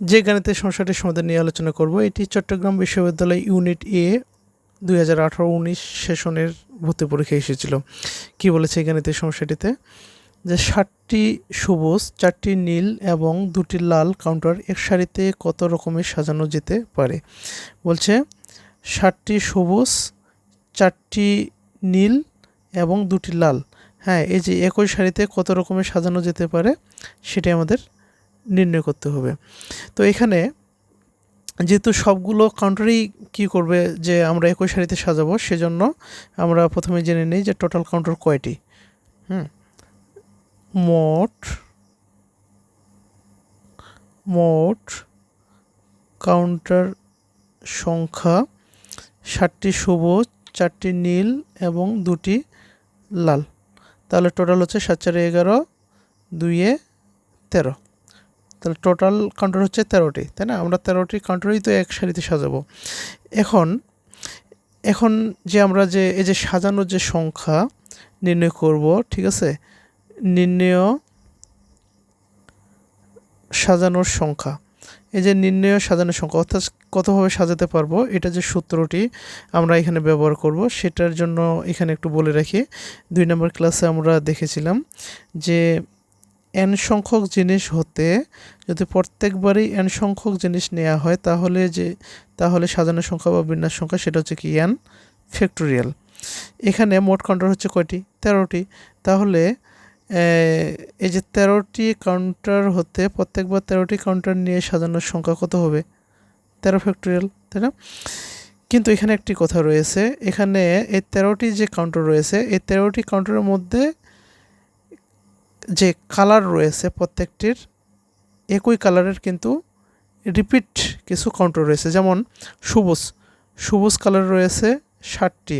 যে গাণিতিক সমস্যাটির সমাধান নিয়ে আলোচনা করব, এটি চট্টগ্রাম বিশ্ববিদ্যালয় ইউনিট এ দুই হাজার আঠারো উনিশ সেশনের ভর্তি পরীক্ষা এসেছিল। কি বলেছে এই সমস্যাটিতে? যে ষাটটি সবুজ, চারটি নীল এবং দুটি লাল কাউন্টার এক সারিতে কত রকমের সাজানো যেতে পারে? বলছে, ষাটটি সবুজ, চারটি নীল এবং দুটি লাল। হ্যাঁ এই যে একই সারিতে কত রকমের সাজানো যেতে পারে সেটি আমাদের নির্ণয় করতে হবে। তো এখানে যেহেতু সবগুলো কাউন্টারই কি করবে যে আমরা একই সারিতে সাজাবো, সেজন্য আমরা প্রথমে জেনে নিই যে টোটাল কাউন্টার কয়টি। হুম? মোট মোট কাউন্টার সংখ্যা ষাটটি সবুজ, চারটি নীল এবং দুটি লাল। তাহলে টোটাল হচ্ছে সাত, চারে এগারো, দুইয়ে তেরো। তাহলে টোটাল কাউন্টার হচ্ছে তেরোটি, তাই না? আমরা তেরোটি কাউন্টারই তো এক সারিতে সাজাবো। এখন এখন যে আমরা যে, এই যে সাজানোর যে সংখ্যা নির্ণয় করব, ঠিক আছে? নির্ণয় সাজানোর সংখ্যা। এই যে নির্ণয় সাজানোর সংখ্যা, অর্থাৎ কতভাবে সাজাতে পারব, এটা যে সূত্রটি আমরা এখানে ব্যবহার করব, সেটার জন্য এখানে একটু বলে রাখি। দুই নম্বর ক্লাসে আমরা দেখেছিলাম যে এন সংখ্যক জিনিস হতে যদি প্রত্যেকবারই এন সংখ্যক জিনিস নেওয়া হয়, তাহলে যে, তাহলে সাজানোর সংখ্যা বা বিন্যাস সংখ্যা সেটা হচ্ছে কি এন ফ্যাক্টোরিয়াল এখানে মোট কাউন্টার হচ্ছে কয়টি? তেরোটি। তাহলে এই যে তেরোটি কাউন্টার হতে প্রত্যেকবার তেরোটি কাউন্টার নিয়ে সাজানোর সংখ্যা কত হবে? তেরো ফ্যাক্টোরিয়াল তাই না? কিন্তু এখানে একটি কথা রয়েছে, এখানে এই তেরোটি যে কাউন্টার রয়েছে, এই তেরোটি কাউন্টারের মধ্যে যে কালার রয়েছে প্রত্যেকটির, একই কালারের কিন্তু রিপিট কিছু কাউন্টার রয়েছে। যেমন সবুজ সবুজ কালার রয়েছে ষাটটি,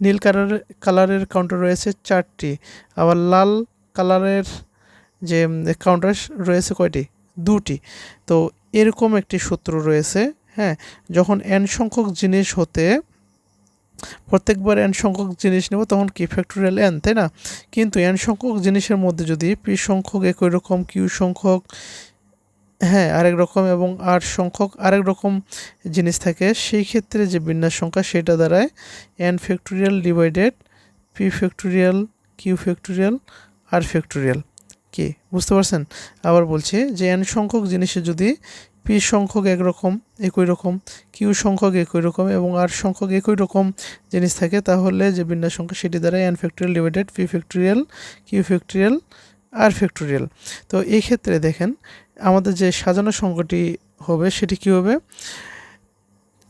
নীল কালারের কালারের কাউন্টার রয়েছে চারটি, আবার লাল কালারের যে কাউন্টার রয়েছে কয়টি? দুটি। তো এরকম একটি সূত্র রয়েছে হ্যাঁ? যখন এন সংখ্যক জিনিস হতে প্রত্যেকবার এন সংখ্যক জিনিস নেব, তখন কি ফ্যাক্টোরিয়াল এন তাই না? কিন্তু এন সংখ্যক জিনিসের মধ্যে যদি পি সংখ্যক একই রকম কিউ সংখ্যক হ্যাঁ আরেক রকম এবং আর সংখ্যক আরেক রকম জিনিস থাকে, সেই ক্ষেত্রে যে বিন্যাস সংখ্যা, সেটা দ্বারায় N factorial divided P factorial Q factorial R factorial কি? বুঝতে পারছেন? আবার বলছি যে এন সংখ্যক জিনিসে যদি পি সংখ্যক একরকম, একই রকম কিউ সংখ্যক একই রকম এবং আর সংখ্যক একই রকম জিনিস থাকে, তাহলে যে বিন্যাস সংখ্যা সেটি দ্বারা N factorial divided P factorial Q factorial R factorial তো এই ক্ষেত্রে দেখেন, আমাদের যে সাজানো সংখ্যাটি হবে সেটি কী হবে?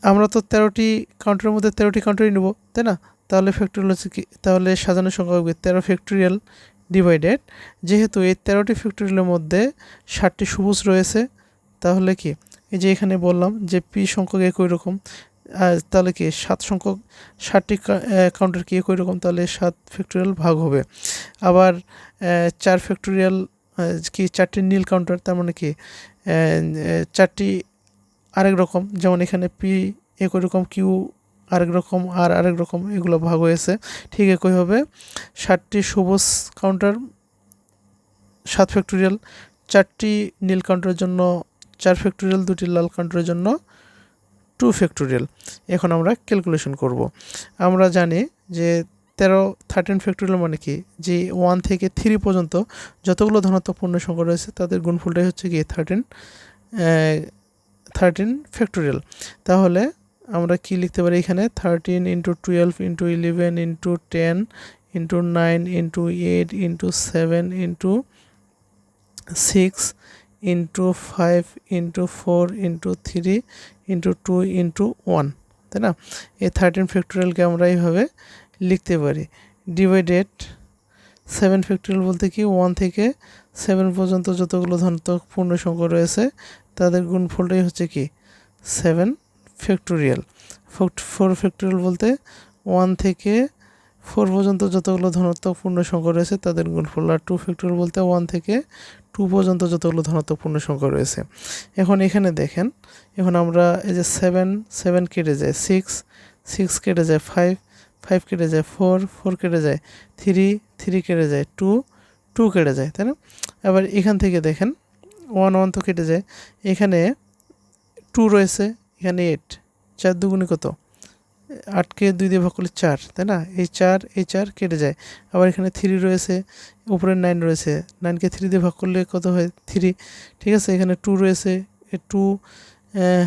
আমরা তো তেরোটি কাউন্টারের মধ্যে তেরোটি কাউন্টারই নেব, তাই না? তাহলে ফ্যাক্টোরিয়াল হচ্ছে কি? তাহলে সাজানো সংখ্যা হবে তেরো ফ্যাক্টোরিয়াল ডিভাইডেড যেহেতু এই তেরোটি ফ্যাক্টরিয়ালের মধ্যে ষাটটি সবুজ রয়েছে, তাহলে কি? এই যে এখানে বললাম যে পি সংখ্যক একই রকম তাহলে কি সাত সংখ্যক, ষাটটি কাউন্টার কি একই রকম? তাহলে সাত ফ্যাক্টরিয়াল ভাগ হবে। আবার চার ফ্যাক্টরিয়াল কি চারটি নীল কাউন্টার তার মানে কি? চারটি আরেক রকম, যেমন এখানে পি একই রকম কিউ আরেক রকম আর আরেক রকম এগুলো ভাগ হয়েছে। ঠিক একইভাবে ষাটটি সবুজ কাউন্টার সাত ফ্যাক্টোরিয়াল চারটি নীল কাউন্টারের জন্য, চার ফ্যাক্টোরিয়াল দুটি লাল কাউন্টারের জন্য টু ফ্যাক্টোরিয়াল এখন আমরা ক্যালকুলেশন করব। আমরা জানি যে তেরো থার্টিন ফ্যাক্টোরিয়াল মানে কি? যে ওয়ান থেকে থ্রি পর্যন্ত যতগুলো ধনাত্মক পূর্ণ সংখ্যা রয়েছে, তাদের গুণফলটাই হচ্ছে কি থার্টিন থার্টিন ফ্যাক্টোরিয়াল তাহলে আমরা কি লিখতে পারি এখানে? Thirteen into twelve into eleven into ten into nine into eight into seven into six into five into four into three into two into one তাই না? এই থার্টিন ফ্যাক্টোরিয়ালকে আমরা এইভাবে লিখতে পারি। ডিভাইডেড সেভেন ফ্যাক্টোরিয়াল বলতে কি? ওয়ান থেকে সেভেন পর্যন্ত যতগুলো ধনাত্মক পূর্ণ সংখ্যা রয়েছে, তাদের গুণফলটাই হচ্ছে কি? সেভেন ফ্যাক্টোরিয়াল ফোর ফ্যাক্টোরিয়াল বলতে ওয়ান থেকে ফোর পর্যন্ত যতগুলো ধনাত্মক পূর্ণ সংখ্যা রয়েছে, তাদের গুণফল। আর টু ফ্যাক্টোরিয়াল বলতে ওয়ান থেকে টু পর্যন্ত যতগুলো ধনাত্মক পূর্ণ সংখ্যা রয়েছে। এখন এখানে দেখেন, এখন আমরা এই যে সেভেন সেভেন কেটে যায় সিক্স সিক্স কেটে যায় ফাইভ ফাইভ কেটে যায় ফোর ফোর কেটে যায় থ্রি থ্রি কেটে যায় টু টু কেটে যায়, তাই না? এবার এখান থেকে দেখেন ওয়ান ওয়ান তো কেটে যায়। এখানে টু রয়েছে এখানে এইট চার দুগুণে কত? আটকে দুই দিয়ে ভাগ করলে চার, তাই না? এই চার এই চার কেটে যায়। আবার এখানে থ্রি রয়েছে, উপরে নাইন রয়েছে। নাইনকে থ্রি দিয়ে ভাগ করলে কত হয়? থ্রি ঠিক আছে? এখানে টু রয়েছে টু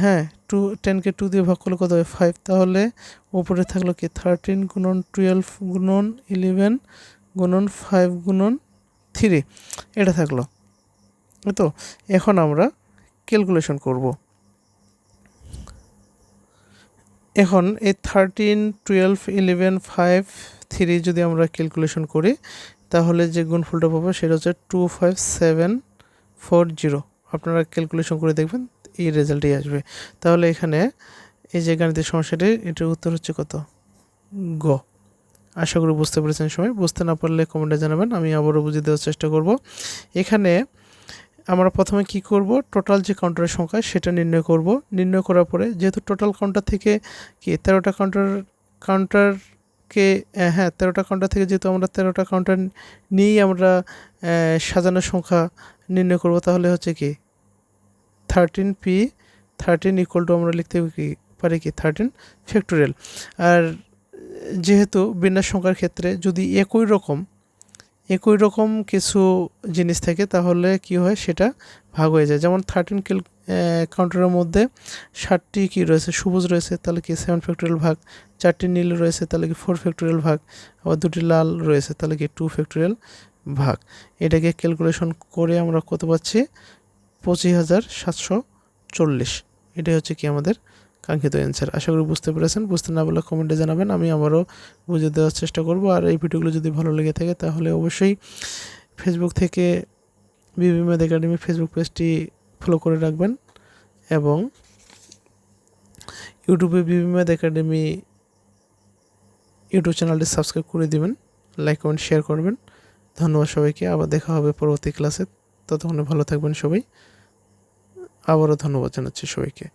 হ্যাঁ টু টেনকে টু দিয়ে ভাগ করলে কত হয়? ফাইভ তাহলে উপরে থাকল কি? থার্টিন গুণন টুয়েলভ গুণন ইলেভেন গুণন ফাইভ গুণন থ্রি এটা থাকল। তো, এখন আমরা ক্যালকুলেশন করব। এখন এই thirteen twelve eleven five three যদি আমরা ক্যালকুলেশন করি, তাহলে যে গুণফলটা পাবো সেটা হচ্ছে two five seven four zero আপনারা ক্যালকুলেশন করে দেখবেন, এই রেজাল্টই আসবে। তাহলে এখানে এই যে গাণিতিক সমস্যাটি, এটার উত্তর হচ্ছে কত? গ। আশা করি বুঝতে পেরেছেন সময় বুঝতে না পারলে কমেন্টে জানাবেন, আমি আবারও বুঝিয়ে দেওয়ার চেষ্টা করব। এখানে আমরা প্রথমে কি করব? টোটাল যে কাউন্টারের সংখ্যা, সেটা নির্ণয় করব। নির্ণয় করার পরে যেহেতু টোটাল কাউন্টার থেকে কি তেরোটা কাউন্টার কাউন্টারকে হ্যাঁ তেরোটা কাউন্টার থেকে যেহেতু আমরা তেরোটা কাউন্টার নিয়েই আমরা সাজানোর সংখ্যা নির্ণয় করব, তাহলে হচ্ছে কি thirteen P thirteen equal to আমরা লিখতে কি, পারি কি থার্টিন ফ্যাক্টোরিয়াল আর যেহেতু বিন্যাস সংখ্যার ক্ষেত্রে যদি একই রকম একই রকম কিছু জিনিস থাকে, তাহলে কি হয়? সেটা ভাগ হয়ে যায়। যেমন থার্টিন কিল কাউন্টারের মধ্যে ষাটটি কি রয়েছে? সবুজ রয়েছে, তাহলে কি সেভেন ফ্যাক্টোরিয়াল ভাগ? চারটি নীল রয়েছে, তাহলে কি ফোর ফ্যাক্টোরিয়াল ভাগ? আবার দুটি লাল রয়েছে, তাহলে কি টু ফ্যাক্টোরিয়াল ভাগ? এটাকে ক্যালকুলেশন করে আমরা কত পাচ্ছি? পঁচিশ হাজার সাতশো চল্লিশ। এটাই হচ্ছে কি আমাদের কাঙ্ক্ষিত অ্যান্সার আশা করি বুঝতে পেরেছেন। বুঝতে না পারলে কমেন্টে জানাবেন। আমি আবারও বুঝে দেওয়ার চেষ্টা করব। আর এই ভিডিওগুলো যদি ভালো লেগে থাকে তাহলে অবশ্যই ফেসবুক থেকে বিবি ম্যাথ একাডেমি ফেসবুক পেজটি ফলো করে রাখবেন এবং ইউটিউবে বিবি ম্যাথ একাডেমি ইউটিউব চ্যানেলটি সাবস্ক্রাইব করে দিবেন লাইক কমেন্ট শেয়ার করবেন। ধন্যবাদ সবাইকে। আবার দেখা হবে পরবর্তী ক্লাসে ততক্ষণে ভালো থাকবেন সবাই। আবারও ধন্যবাদ জানাচ্ছি সবাইকে।